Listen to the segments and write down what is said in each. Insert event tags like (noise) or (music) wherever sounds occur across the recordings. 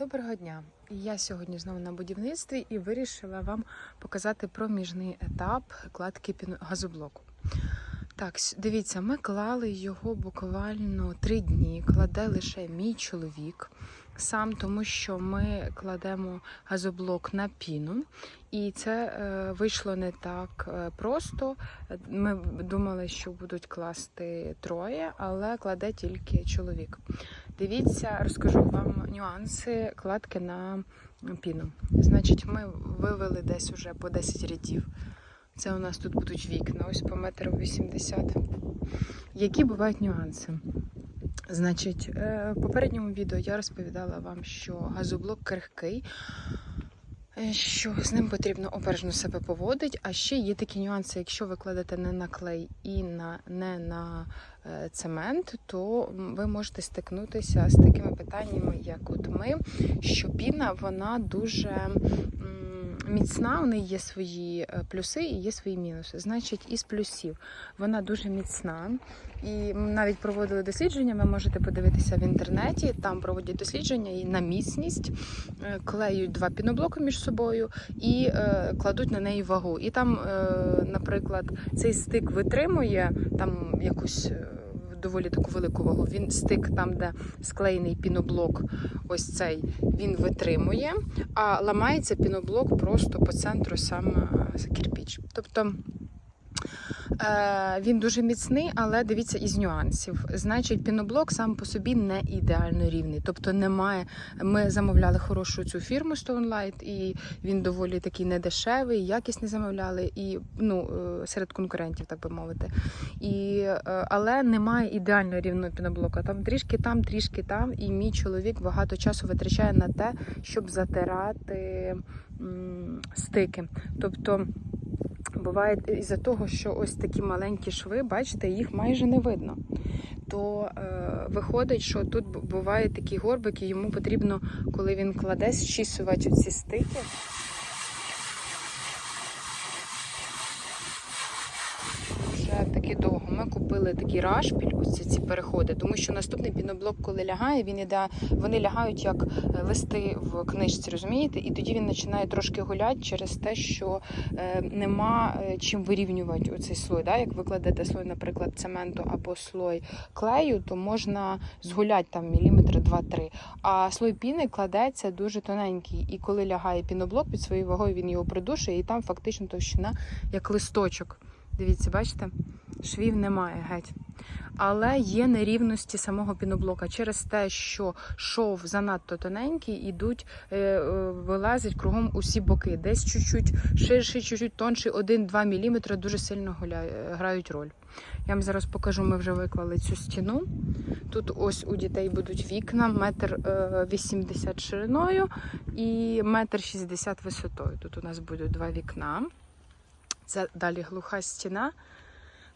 Доброго дня! Я сьогодні знову на будівництві і вирішила вам показати проміжний етап кладки газоблоку. Так, дивіться, ми клали його буквально три дні. Кладе лише мій чоловік сам, тому що ми кладемо газоблок на піну, і це е, вийшло не так е, просто. Ми думали, що будуть класти троє, але кладе тільки чоловік. Дивіться, розкажу вам нюанси кладки на піну. Значить, ми вивели десь уже по 10 рядів. Це у нас тут будуть вікна, ось по метру 80. Які бувають нюанси? Значить, е, в попередньому відео я розповідала вам, що газоблок крихкий, що з ним потрібно обережно себе поводити. А ще є такі нюанси, якщо ви кладете не на клей і на, не на е, цемент, то ви можете стикнутися з такими питаннями, як от ми, що піна вона дуже міцна, у неї є свої е, плюси і є свої мінуси. Значить, із плюсів вона дуже міцна. І навіть проводили дослідження. Ви можете подивитися в інтернеті. Там проводять дослідження і на міцність, е, клеють два піноблоки між собою і е, кладуть на неї вагу. І там, е, наприклад, цей стик витримує там якусь. Доволі таку велику вагу. Він стик там, де склеєний піноблок, ось цей він витримує, а ламається піноблок просто по центру сам е, кирпіч. Тобто Він дуже міцний, але дивіться із нюансів. Значить, піноблок сам по собі не ідеально рівний. Тобто немає. Ми замовляли хорошу цю фірму Stone Light, і він доволі такий недешевий, якість не замовляли, і ну е, серед конкурентів, так би мовити. І, е, але немає ідеально рівного піноблока. Там трішки там, трішки там. І мій чоловік багато часу витрачає на те, щоб затирати м, стики. Тобто. Буває із-за того, що ось такі маленькі шви, бачите, їх майже не видно. То е, виходить, що тут бувають такі горбики, йому потрібно, коли він кладе, зчісувати ці стики. Довго. Ми купили такий рашпіль, ось ці, ці переходи, тому що наступний піноблок, коли лягає, він іде, вони лягають як е, листи в книжці, розумієте? І тоді він починає трошки гуляти через те, що е, нема е, чим вирівнювати оцей слой. Да? Як ви кладете слой, наприклад, цементу або слой клею, то можна згуляти там міліметр 2-3. А слой піни кладеться дуже тоненький. І коли лягає піноблок під своєю вагою, він його придушує, і там фактично товщина як листочок. Дивіться, бачите? Швів немає геть. Але є нерівності самого піноблока через те, що шов занадто тоненький, ідуть, е, е, вилазять кругом усі боки. Десь чуть-чуть ширший, чуть-чуть тонший, 1-2 мм дуже сильно грають роль. Я вам зараз покажу, ми вже виклали цю стіну. Тут ось у дітей будуть вікна, метр е, 80 шириною і метр 60 висотою. Тут у нас будуть два вікна. Це далі глуха стіна.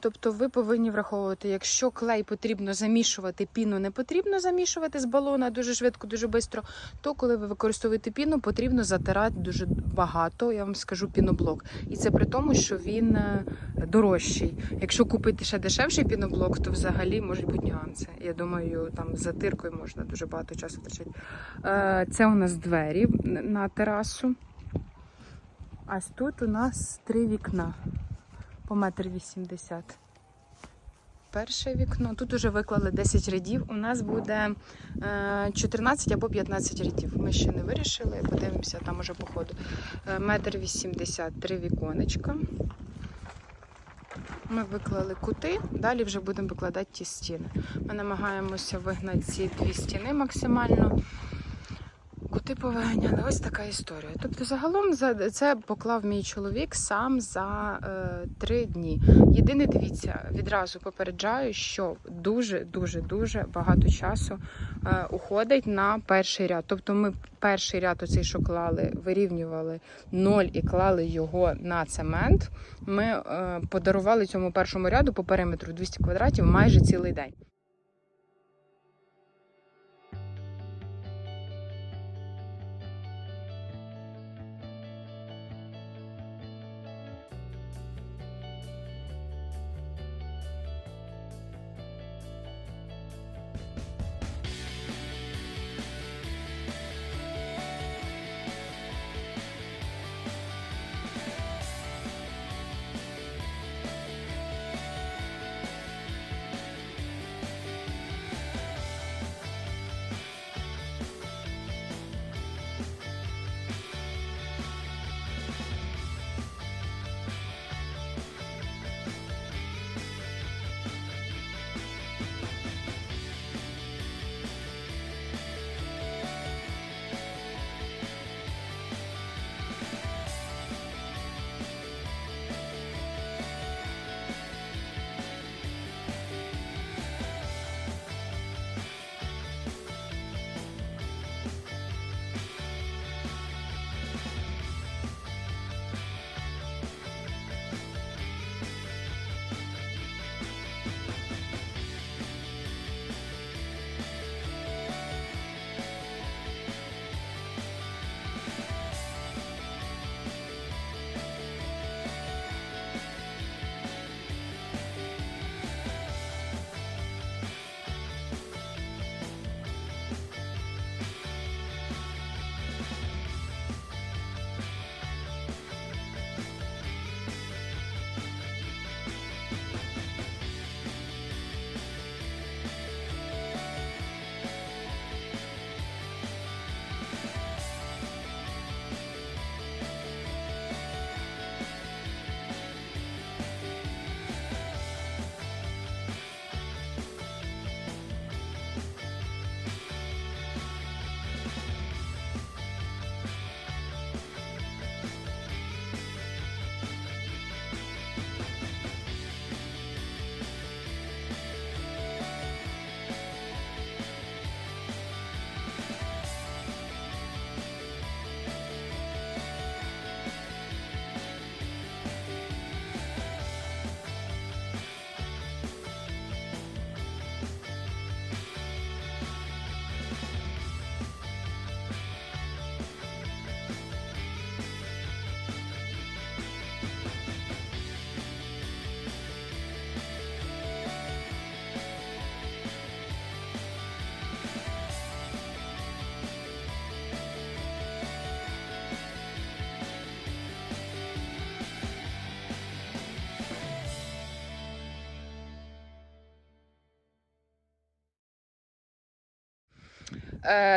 Тобто ви повинні враховувати, якщо клей потрібно замішувати, піну не потрібно замішувати з балона дуже швидко, дуже швидко, то коли ви використовуєте піну, потрібно затирати дуже багато, я вам скажу, піноблок. І це при тому, що він е, дорожчий. Якщо купити ще дешевший піноблок, то взагалі можуть бути нюанси. Я думаю, там з затиркою можна дуже багато часу втрачати. Е, Це у нас двері на терасу. А тут у нас три вікна по метр вісімдесят. Перше вікно. Тут уже виклали 10 рядів. У нас буде е, 14 або 15 рядів. Ми ще не вирішили, подивимося там уже по ходу. Е, Метр вісімдесят, три віконечка. Ми виклали кути, далі вже будемо викладати ті стіни. Ми намагаємося вигнати ці дві стіни максимально. Кути повиганяли. Ось така історія. Тобто, загалом за це поклав мій чоловік сам за е, три дні. Єдине, дивіться, відразу попереджаю, що дуже, дуже, дуже багато часу е, уходить на перший ряд. Тобто, ми перший ряд, оцей, що клали, вирівнювали ноль і клали його на цемент. Ми е, подарували цьому першому ряду по периметру 200 квадратів майже цілий день.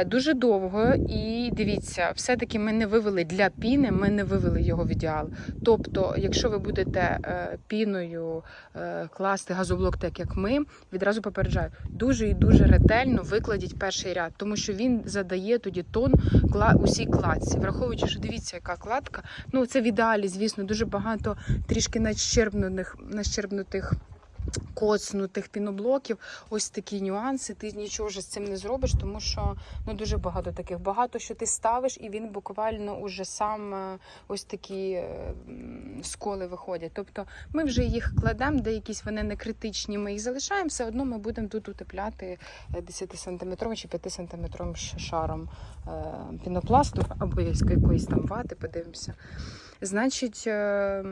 Дуже довго, і дивіться, все-таки ми не вивели для піни, ми не вивели його в ідеал. Тобто, якщо ви будете е, піною е, класти газоблок, так як ми, відразу попереджаю, дуже і дуже ретельно викладіть перший ряд, тому що він задає тоді тон кла- усій кладці. Враховуючи, що дивіться, яка кладка. Ну це в ідеалі, звісно, дуже багато трішки нащербнутих, нащербнутих. Коцнутих піноблоків, ось такі нюанси. Ти нічого з цим не зробиш, тому що ну дуже багато таких. Багато що ти ставиш, і він буквально уже сам е, ось такі е, сколи виходять. Тобто ми вже їх кладемо, де якісь вони не критичні, ми їх залишаємо. Все одно ми будемо тут утепляти 10 сантиметровим чи 5 сантиметровим шаром е, пінопласту або якоїсь там вати. Подивимося. Значить, е,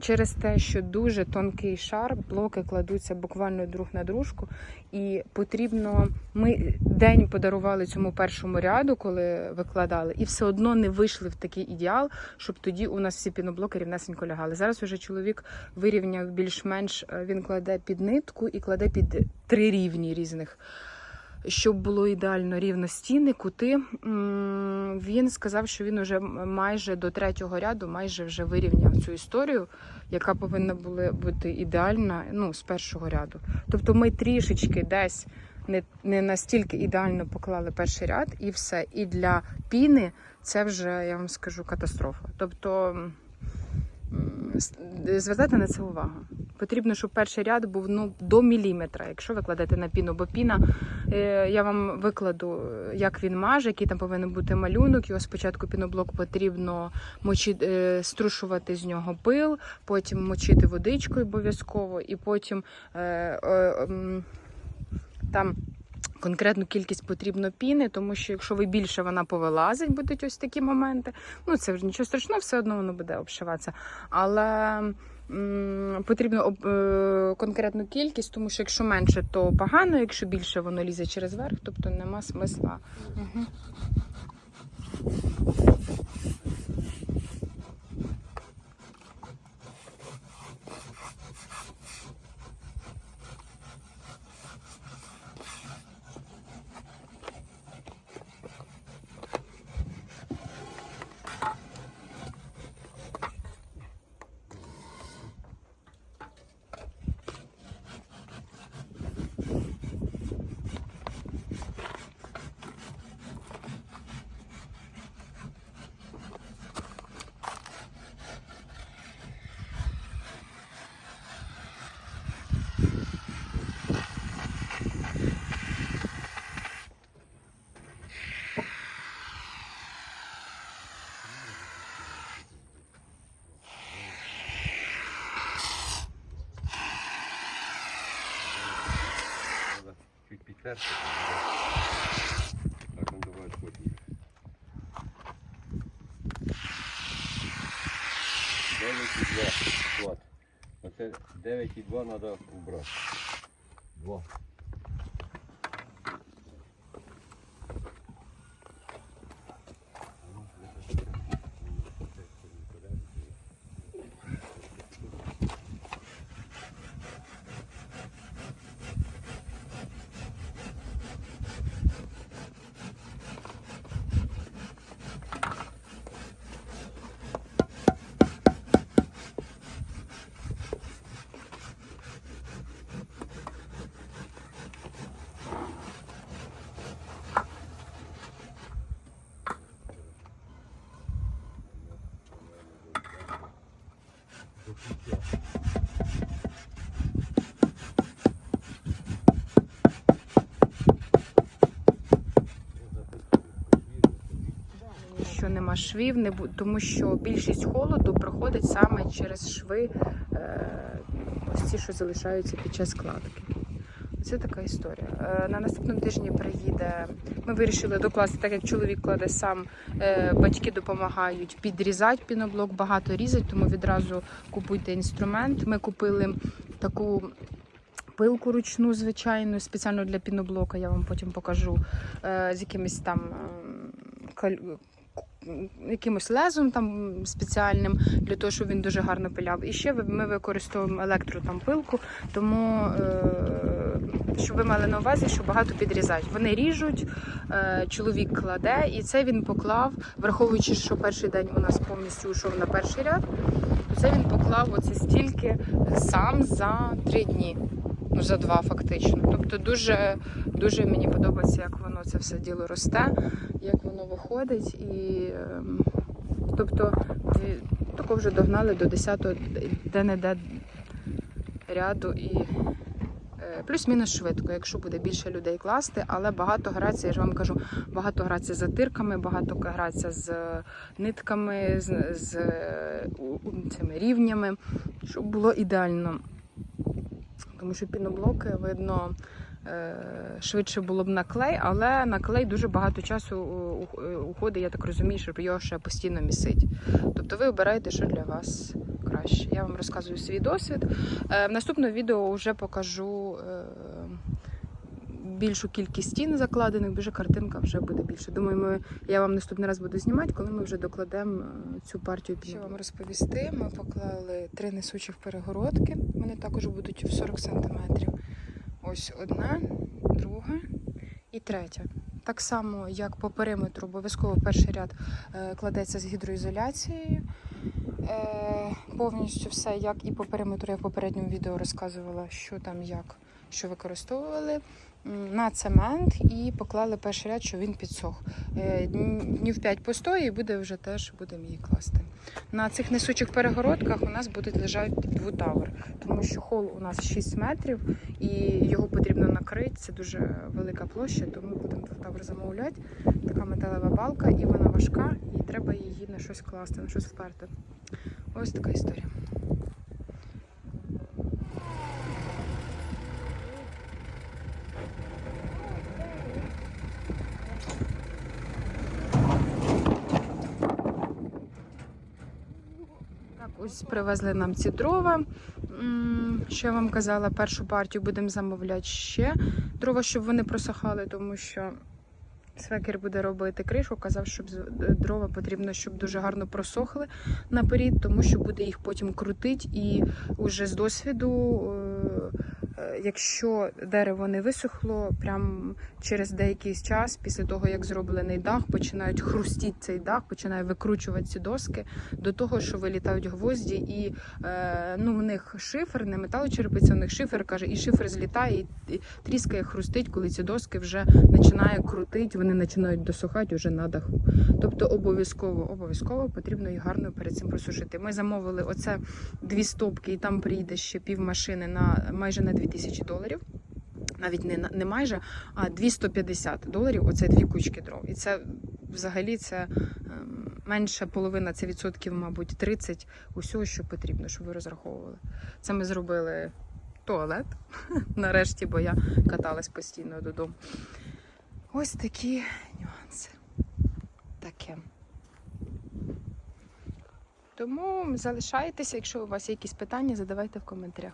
через те, що дуже тонкий шар, блоки кладуться буквально друг на дружку, і потрібно. Ми день подарували цьому першому ряду, коли викладали, і все одно не вийшли в такий ідеал, щоб тоді у нас всі піноблоки рівнесенько лягали. Зараз уже чоловік вирівняв більш-менш. е, Він кладе під нитку і кладе під три рівні різних. Щоб було ідеально рівно стіни, кути. Він сказав, що він уже майже до третього ряду майже вже вирівняв цю історію, яка повинна була бути ідеальна ну, з першого ряду. Тобто ми трішечки десь не, не настільки ідеально поклали перший ряд, і все. І для піни це вже, я вам скажу, катастрофа. Тобто звертайте на це увагу. Потрібно, щоб перший ряд був ну, до міліметра, якщо ви кладете на піну, бо піна Я вам викладу, е, як він маже, який там повинен бути малюнок. Його спочатку піноблок потрібно мочити, е, струшувати з нього пил, потім мочити водичкою обов'язково, і потім е, е, там. Конкретну кількість потрібно піни, тому що якщо ви більше вона повилазить, будуть ось такі моменти. Ну це вже нічого страшного, все одно воно буде обшиватися. Але потрібно е, конкретну кількість, тому що якщо менше, то погано, якщо більше воно лізе через верх, тобто нема смисла. Угу. Треба Так, он давай потім. Дев'ять і два склад. Оце 9 і 2 треба убрати. Два. Що нема швів, не бу- тому що більшість холоду проходить саме через шви, е, ось ці, що залишаються під час складки. Це така історія. Е, На наступному тижні приїде. Ми вирішили докласти, так як чоловік кладе сам, е, батьки допомагають підрізати піноблок, багато різать, тому відразу купуйте інструмент. Ми купили таку пилку ручну, звичайну, спеціально для піноблока, я вам потім покажу, е, з якимись там ем, якимось лезом там спеціальним для того, щоб він дуже гарно пиляв. І ще ми використовуємо електро там пилку, тому е, щоб ви мали на увазі, що багато підрізають. Вони ріжуть, е, чоловік кладе, і це він поклав, враховуючи, що перший день у нас повністю йшов на перший ряд, то це він поклав оце стільки сам за три дні. Ну, за два фактично. Тобто дуже, дуже мені подобається, як воно це все діло росте, як воно виходить. І ем, тобто тако вже догнали до 10-го де-не-де ряду і е, плюс-мінус швидко, якщо буде більше людей класти, але багато грається, я ж вам кажу, багато грається з затирками, багато грається з нитками, з, з е, цими рівнями, щоб було ідеально. Тому що піноблоки, видно, е, швидше було б на клей, але на клей дуже багато часу уходить, я так розумію, щоб його ще постійно місить. Тобто ви обираєте, що для вас краще. Я вам розказую свій досвід. Е, В наступному відео вже покажу е, більшу кількість стін закладених, вже картинка вже буде більше. Думаю, ми, я вам наступний раз буду знімати, коли ми вже докладемо е, цю партію Що вам розповісти? Ми поклали три несучих перегородки. Вони також будуть в 40 см. Ось одна, друга і третя. Так само, як по периметру, обов'язково перший ряд е, кладеться з гідроізоляцією. Е, повністю все, як і по периметру, я в попередньому відео розказувала, що там як, що використовували. На цемент і поклали перший ряд, щоб він підсох. Е, дн- Днів 5 постої і буде вже теж будемо її класти. На цих несучих перегородках у нас будуть лежати двутавер, тому що хол у нас 6 метрів і його потрібно накрити. Це дуже велика площа, тому будемо двутавер замовляти. Така металева балка, і вона важка, і треба її на щось класти, на щось вперти. Ось така історія. Так, ось привезли нам ці дрова. Що я вам казала, першу партію будемо замовляти ще дрова, щоб вони просохали, тому що свекер буде робити кришу. Казав, щоб дрова потрібно, щоб дуже гарно просохли наперед, тому що буде їх потім крутити. І вже з досвіду, е, е, якщо дерево не висохло, прям через деякий час, після того як зроблений дах, починають хрустіти цей дах, починає викручувати ці доски до того, що вилітають гвозді, і е, ну, в них шифер, не металочерепиця, у них шифер каже, і шифер злітає, і, і тріскає, хрустить, коли ці доски вже починає крутити, вони починають досухати вже на даху. Тобто обов'язково, обов'язково потрібно їх гарно перед цим просушити. Ми замовили оце дві стопки, і там прийде ще пів машини на майже на 2000 доларів. Навіть не, не майже, а 250 доларів. Оце дві кучки дров. І це взагалі це ем, менше половина, це відсотків, мабуть, 30 усього, що потрібно, щоб ви розраховували. Це ми зробили туалет (laughs) нарешті, бо я каталась постійно додому. Ось такі нюанси. Таке. Тому залишайтеся, якщо у вас є якісь питання, задавайте в коментарях.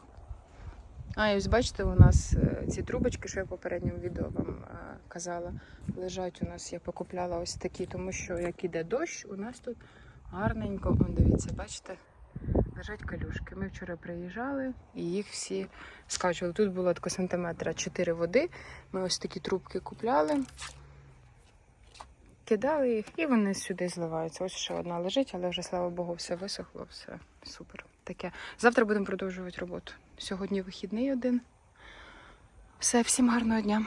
А, і ось бачите, у нас е, ці трубочки, що я в попередньому відео вам е, казала, лежать у нас, я покупляла ось такі, тому що як іде дощ, у нас тут гарненько, Вон, дивіться, бачите, лежать калюшки. Ми вчора приїжджали і їх всі скачували. Тут було тако сантиметра 4 води. Ми ось такі трубки купляли. Кидали їх і вони сюди зливаються. Ось ще одна лежить, але вже, слава Богу, все висохло, все супер. Таке. Завтра будемо продовжувати роботу. Сьогодні вихідний один. Все, всім гарного дня.